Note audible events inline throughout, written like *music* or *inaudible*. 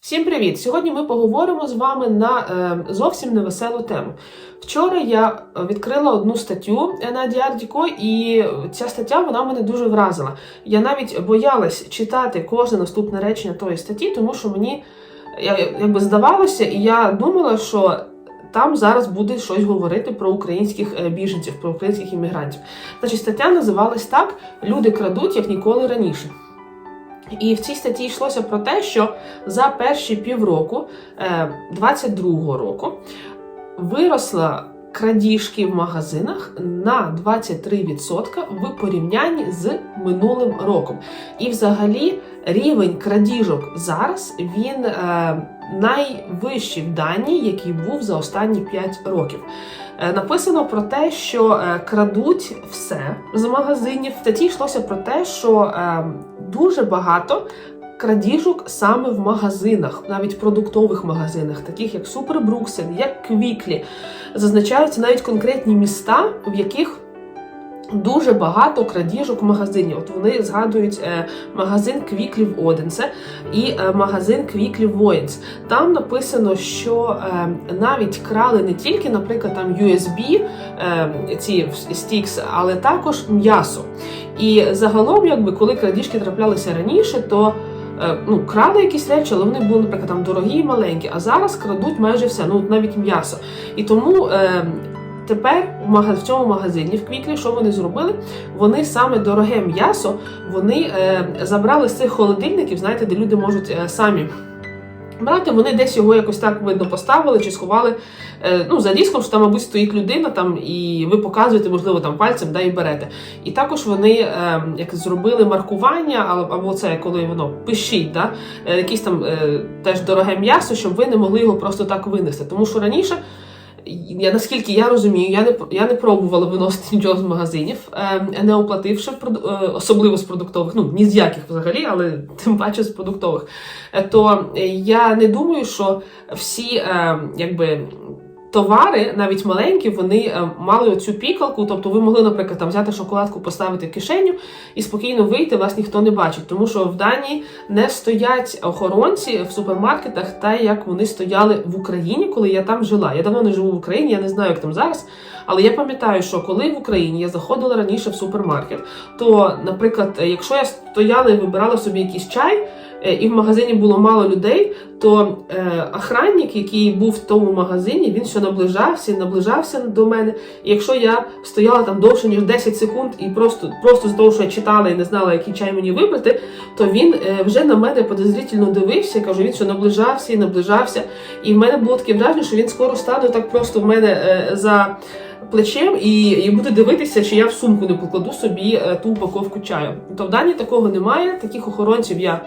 Всім привіт! Сьогодні ми поговоримо з вами на е, зовсім невеселу тему. Вчора я відкрила одну статтю на Діардіко, і ця стаття вона мене дуже вразила. Я навіть боялась читати кожне наступне речення тої статті, тому що мені я, якби здавалося, і я думала, що там зараз буде щось говорити про українських е, біженців, про українських іммігрантів. Значить, стаття називалась так: Люди крадуть як ніколи раніше. І в цій статті йшлося про те, що за перші півроку 22-го року виросла крадіжки в магазинах на 23% в порівнянні з минулим роком. І взагалі рівень крадіжок зараз він е, найвищий в Данії, який був за останні 5 років. Е, Написано про те, що е, крадуть все з магазинів. В статті йшлося про те, що е, дуже багато крадіжок саме в магазинах, навіть продуктових магазинах, таких як Супер Бруксен, як Квіклі. Зазначаються навіть конкретні міста, в яких Дуже багато крадіжок в магазині. От вони згадують е, магазин Квіклі в Оденсе і е, магазин Квіклі в Воїнс. Там написано, що е, навіть крали не тільки, наприклад, там USB ці стікс, але також м'ясо. І загалом, якби коли крадіжки траплялися раніше, то ну, крали якісь речі, але вони були, наприклад, там дорогі і маленькі. А зараз крадуть майже все, ну навіть м'ясо. І тому. Тепер в цьому магазині в Квіклі, що вони зробили? Вони саме дороге м'ясо вони е, забрали з цих холодильників, знаєте, де люди можуть е, самі брати. Вони десь його якось так видно поставили чи сховали е, ну, за диском, що там, мабуть, стоїть людина, там, і ви показуєте, можливо, там пальцем да, і берете. І також вони е, як зробили маркування, або, це коли воно пишіть, да, якесь там е, теж дороге м'ясо, щоб ви не могли його просто так винести. Тому що раніше. Я наскільки я розумію, я не я не пробувала виносити *laughs* нічого з магазинів, е, не оплативши проду- е, особливо з продуктових, ну ні з яких взагалі, але *laughs* тим паче з продуктових. Е, То я не думаю, що всі е, якби. Товари, навіть маленькі, вони е, мали оцю пікалку. Тобто, ви могли, наприклад, там взяти шоколадку, поставити в кишеню і спокійно вийти, вас ніхто не бачить. Тому що в Данії не стоять охоронці в супермаркетах, та як вони стояли в Україні, коли я там жила. Я давно не живу в Україні, я не знаю, як там зараз. Але я пам'ятаю, що коли в Україні я заходила раніше в супермаркет, то, наприклад, якщо я стояла і вибирала собі якийсь чай. Е, І в магазині було мало людей, то е, охранник, який був в тому магазині, він ще наближався і наближався до мене. І якщо я стояла там довше ніж 10 секунд, і просто просто з того, що я читала і не знала, який чай мені вибрати, то він е, вже на мене подозрительно дивився. Я кажу, він що наближався і наближався. І в мене було таке враження, що він скоро стане так просто в мене за. Плечем і, і буде дивитися, чи я в сумку не покладу собі ту упаковку чаю. То в Данії такого немає. Таких охоронців я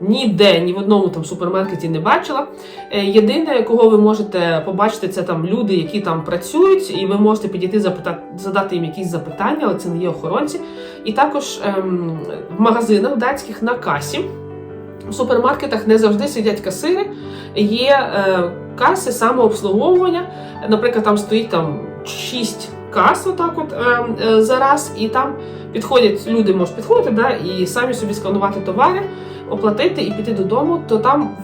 ніде, ні в одному там супермаркеті не бачила. Е, Єдине, кого ви можете побачити, це там люди, які там працюють, і ви можете підійти запитати, задати їм якісь запитання, але це не є охоронці. І також ем, в магазинах датських на касі. В супермаркетах не завжди сидять касири, є е, каси самообслуговування. Наприклад, там стоїть там 6 кас, отак от е, е, за раз, і там підходять люди, можуть підходити, да, і самі собі сканувати товари, оплатити і піти додому, то там.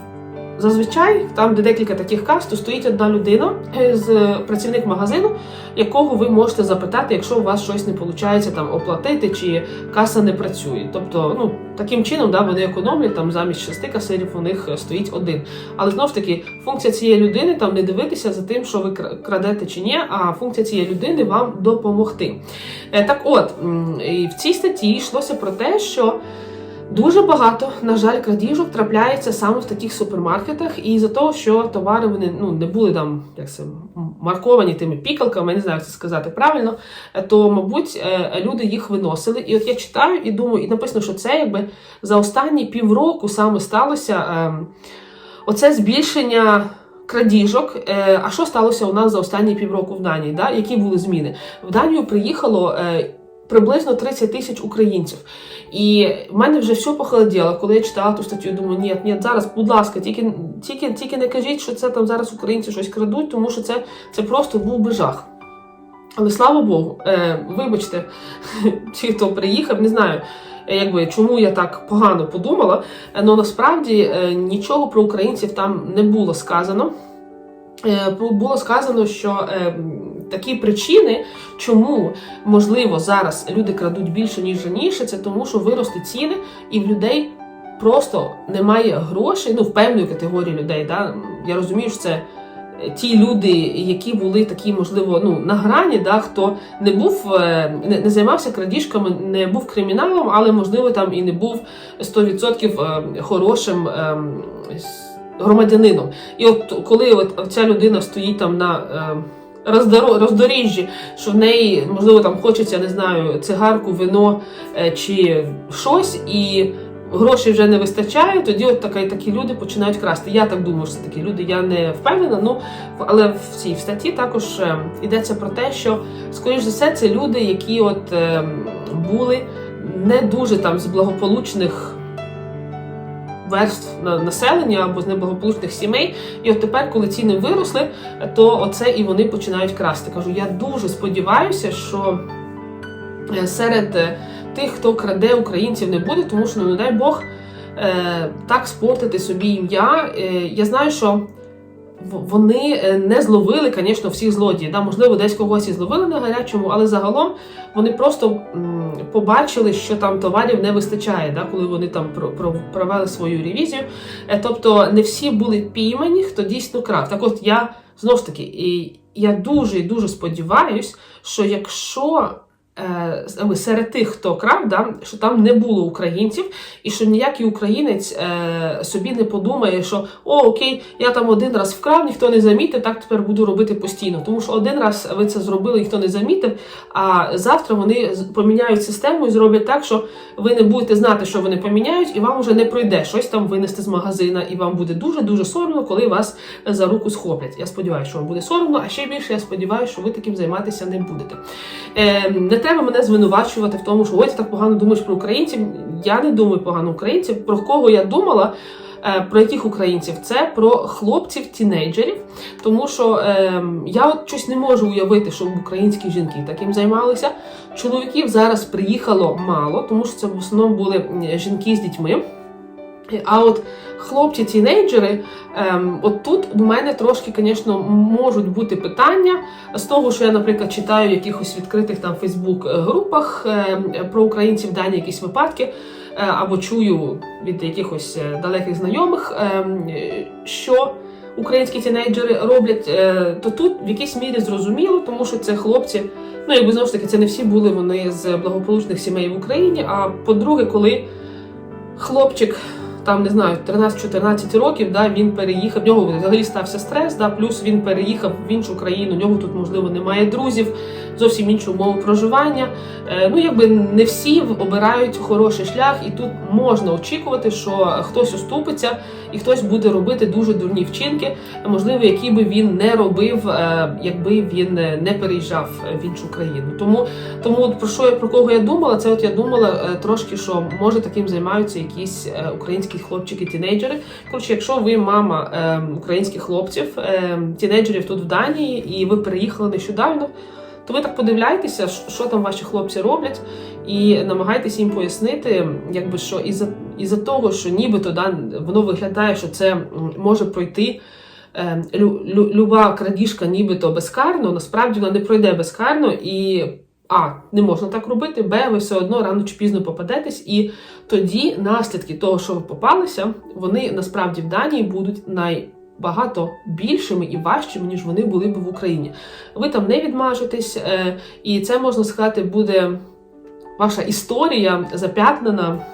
Зазвичай, там, де декілька таких кас, то стоїть одна людина е, з працівник магазину, якого ви можете запитати, якщо у вас щось не виходить там оплатити, чи каса не працює. Тобто, ну таким чином, да, вони економлять там замість шести касирів у них стоїть один. Але знову ж таки, функція цієї людини там не дивитися за тим, що ви крадете чи ні, а функція цієї людини вам допомогти. Е, Так, от в цій статті йшлося про те, що. Дуже багато, на жаль, крадіжок трапляється саме в таких супермаркетах, і за того, що товари вони ну не були там як це марковані тими пікалками, я не знаю, як це сказати правильно, е, то мабуть е, люди їх виносили. І от я читаю і думаю, і написано, що це якби за останні півроку саме сталося е, оце збільшення. Крадіжок, Е, а що сталося у нас за останні півроку в Данії? Да? Які були зміни? В Данію приїхало приблизно 30 тисяч українців. І в мене вже все похолоділо, коли я читала ту статтю. Думаю, ні, ні, зараз, будь ласка, тільки, тільки, тільки не кажіть, що це там зараз українці щось крадуть, тому що це, це просто був би жах. Але слава Богу, е, вибачте, *laughs* ті, хто приїхав, не знаю. е, якби чому я так погано подумала. Е, Ну насправді е, нічого про українців там не було сказано. Е, Було сказано, що такі причини, чому можливо зараз люди крадуть більше ніж раніше, це тому, що виросли ціни, і в людей просто немає грошей. Ну, в певної категорії людей. Да? Я розумію, що це е, ті люди, які були такі, можливо, ну на грані, да, хто не був, е, не, не займався крадіжками, не був криміналом, але можливо там і не був 100% е, хорошим. Громадянином, і от коли от ця людина стоїть там на роздоріжжі, що в неї можливо там хочеться, не знаю, цигарку, вино е, чи щось, і грошей вже не вистачає, тоді от така, такі люди починають красти. Я так думаю, що це такі люди, я не впевнена. Ну але в цій статті також е, йдеться про те, що скоріш за все це люди, які от е, були не дуже там з благополучних. Верств на- населення або з неблагополучних сімей, і от тепер, коли ціни виросли, то оце і вони починають красти. Кажу, я дуже сподіваюся, що е, серед е, тих, хто краде українців, не буде, тому що, ну, не дай Бог, е, так спортити собі ім'я. Я знаю, що вони е, не зловили, звісно, всіх злодіїв. Да? Можливо, десь когось і зловили на гарячому, але загалом вони просто побачили, що там товарів не вистачає, да? коли вони там про- про- провели свою ревізію. Е, Тобто не всі були піймані, хто дійсно крав. Так от я знову ж таки, я дуже і дуже сподіваюсь, що якщо серед тих, хто крав, да, що там не було українців, і що ніякий українець е, собі не подумає, що о, окей, я там один раз вкрав, ніхто не замітив, так тепер буду робити постійно. Тому що один раз ви це зробили, ніхто не замітив, а завтра вони поміняють систему і зроблять так, що ви не будете знати, що вони поміняють, і вам вже не пройде щось там винести з магазина, і вам буде дуже дуже соромно, коли вас за руку схоплять. Я сподіваюся, що вам буде соромно, а ще більше я сподіваюся, що ви таким займатися не будете. Е, треба мене звинувачувати в тому, що ти так погано думаєш про українців. Я не думаю погано українців. Про кого я думала? е, Про яких українців? Це про хлопців-тінейджерів, тому що е, я от щось не можу уявити, щоб українські жінки таким займалися. Чоловіків зараз приїхало мало, тому що це в основному були жінки з дітьми. А от хлопці-тінейджери, ем, от тут у мене трошки, звісно, можуть бути питання з того, що я, наприклад, читаю в якихось відкритих там Фейсбук-групах ем, про українців дані якісь випадки, е, або чую від якихось е, далеких знайомих, ем, що українські тінейджери роблять, е, то тут в якійсь мірі зрозуміло, тому що це хлопці. Ну, якби знову ж таки, це не всі були вони з благополучних сімей в Україні. А по-друге, коли хлопчик, там не знаю, 13-14 років, да, він переїхав, в нього взагалі стався стрес, да, плюс він переїхав в іншу країну, у нього тут, можливо, немає друзів, зовсім іншу умову проживання. Е, ну, якби не всі обирають хороший шлях, і тут можна очікувати, що хтось уступиться і хтось буде робити дуже дурні вчинки, можливо, які би він не робив, е, якби він не переїжджав в іншу країну. Тому тому от про що я про кого я думала, це от я думала е, трошки, що може таким займаються якісь е, українські хлопчики-тінейджери. Коротше, якщо ви мама е, українських хлопців, е, тінейджерів тут в Данії, і ви переїхали нещодавно. То ви так подивляйтеся, що- там ваші хлопці роблять, і намагайтеся їм пояснити, якби що із-за із-за того, що нібито да, воно виглядає, що це може пройти е, лю, лю, люба крадіжка, нібито безкарно, насправді вона не пройде безкарно і. А, не можна так робити, Б, ви все одно рано чи пізно попадетесь, і тоді наслідки того, що ви попалися, вони насправді в Данії будуть найбагато більшими і важчими, ніж вони були б в Україні. Ви там не відмажетесь, е, і це можна сказати, буде ваша історія зап'ятнена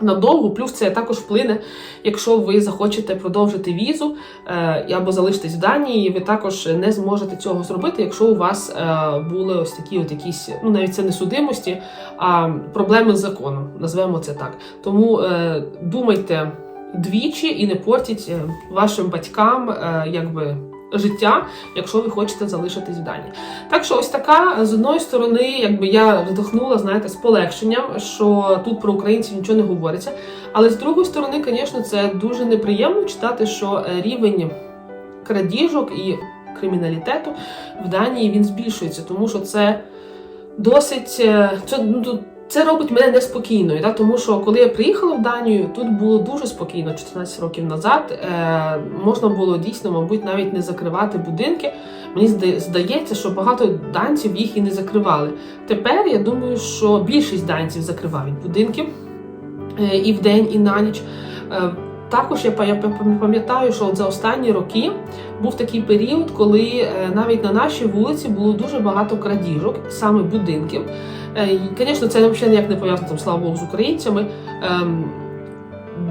надовго. Плюс це також вплине, якщо ви захочете продовжити візу е, або залишитись в Данії, ви також не зможете цього зробити, якщо у вас е, були ось такі от якісь, ну навіть це не судимості, а проблеми з законом, назвемо це так. Тому е, думайте двічі і не портіть вашим батькам, якби. Життя, якщо ви хочете залишитись в Данії. Так що ось така з одної сторони, якби я вздохнула, знаєте, з полегшенням, що тут про українців нічого не говориться. Але з другої сторони, звісно, це дуже неприємно читати, що рівень крадіжок і криміналітету в Данії він збільшується, тому що це досить е, це ну, Це робить мене неспокійною, да? тому що коли я приїхала в Данію, тут було дуже спокійно 14 років назад. Е, можна було дійсно, мабуть, навіть не закривати будинки. Мені здається, що багато данців їх і не закривали. Тепер я думаю, що більшість данців закривають будинки е, і вдень, і на ніч. Е, також я па- я пам- пам'ятаю, що от за останні роки був такий період, коли е, навіть на нашій вулиці було дуже багато крадіжок, саме будинків. Е, Звісно, це взагалі ніяк не пов'язано слава Богу, з українцями. Ем,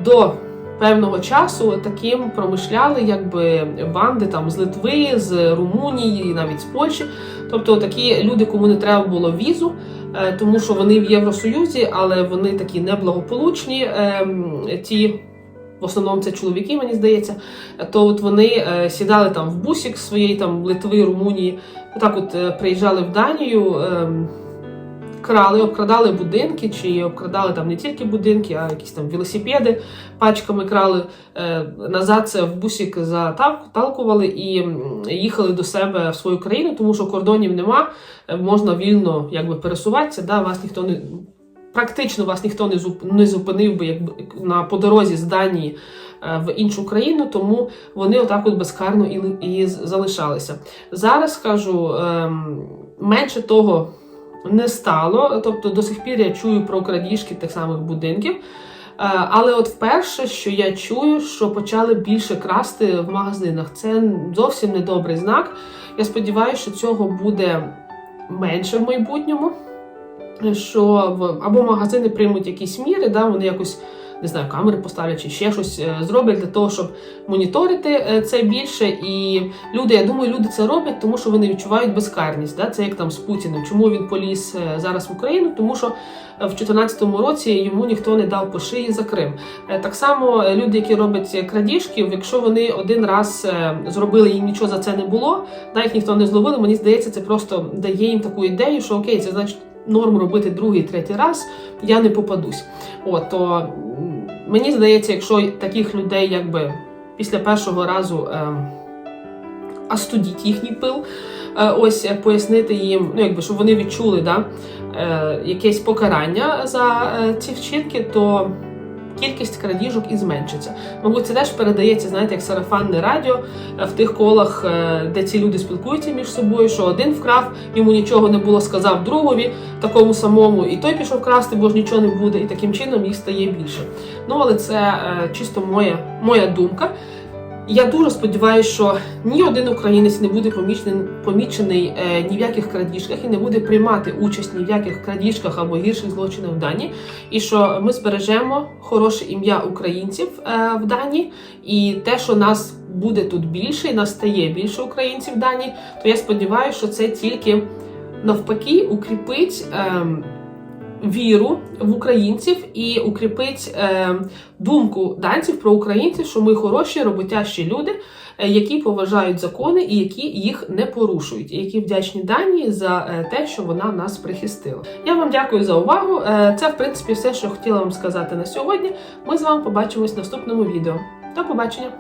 До певного часу таким промишляли якби банди там з Литви, з Румунії, навіть з Польщі. Тобто такі люди, кому не треба було візу, е, тому що вони в Євросоюзі, але вони такі неблагополучні. ем, Ті в основному це чоловіки, мені здається. То от вони е, сідали там в бусік своєї там Литви, Румунії, отак от е, приїжджали в Данію. ем, крали, обкрадали будинки, чи обкрадали там не тільки будинки, а якісь там велосипеди пачками крали. Е, назад це в бусік заталкували і їхали до себе в свою країну, тому що кордонів нема, можна вільно якби пересуватися, да, вас ніхто не. Практично вас ніхто не не зупинив би якби на по дорозі з Данії е, в іншу країну, тому вони отак от безкарно і, і залишалися. Зараз скажу ем, менше того не стало. Тобто до сих пір я чую про крадіжки тих самих будинків. Е, Але от вперше, що я чую, що почали більше красти в магазинах, це зовсім не добрий знак. Я сподіваюся, що цього буде менше в майбутньому. Що або магазини приймуть якісь міри, да, вони якось не знаю, камери поставлять чи ще щось е, зроблять для того, щоб моніторити е, це більше. І люди, я думаю, люди це роблять, тому що вони відчувають безкарність. Да? Це як там з Путіним. Чому він поліз е, зараз в Україну? Тому що в 2014 році йому ніхто не дав по шиї за Крим. Так само люди, які роблять крадіжки, якщо вони один раз зробили їм нічого за це не було, їх ніхто не зловили. Мені здається, це просто дає їм таку ідею, що окей, це значить норм робити другий, третій раз, я не попадусь. От, то мені здається, якщо таких людей якби після першого разу е, астудіть їхній пил, е, ось е, пояснити їм, ну якби щоб вони відчули да, е, якесь покарання за е, ці вчинки, то кількість крадіжок і зменшиться. Мабуть, це теж передається, знаєте, як сарафанне радіо е, в тих колах, е, де ці люди спілкуються між собою, що один вкрав, йому нічого не було, сказав другові, такому самому, і той пішов красти, бо ж нічого не буде, і таким чином їх стає більше. Ну, але це е, чисто моя, моя думка. Я дуже сподіваюся, що ні один українець не буде помічений, помічений е, ні в яких крадіжках і не буде приймати участь ні в яких крадіжках або гірших злочинах в Данії, і що ми збережемо хороше ім'я українців е, в Данії, і те, що нас буде тут більше, і нас стає більше українців в Данії, то я сподіваюся, що це тільки навпаки укріпить. ем, Віру в українців і укріпить е, думку данців про українців, що ми хороші, роботящі люди, е, які поважають закони і які їх не порушують, і які вдячні Данії за е, те, що вона нас прихистила. Я вам дякую за увагу. Це, в принципі, все, що хотіла вам сказати на сьогодні. Ми з вами побачимось в наступному відео. До побачення!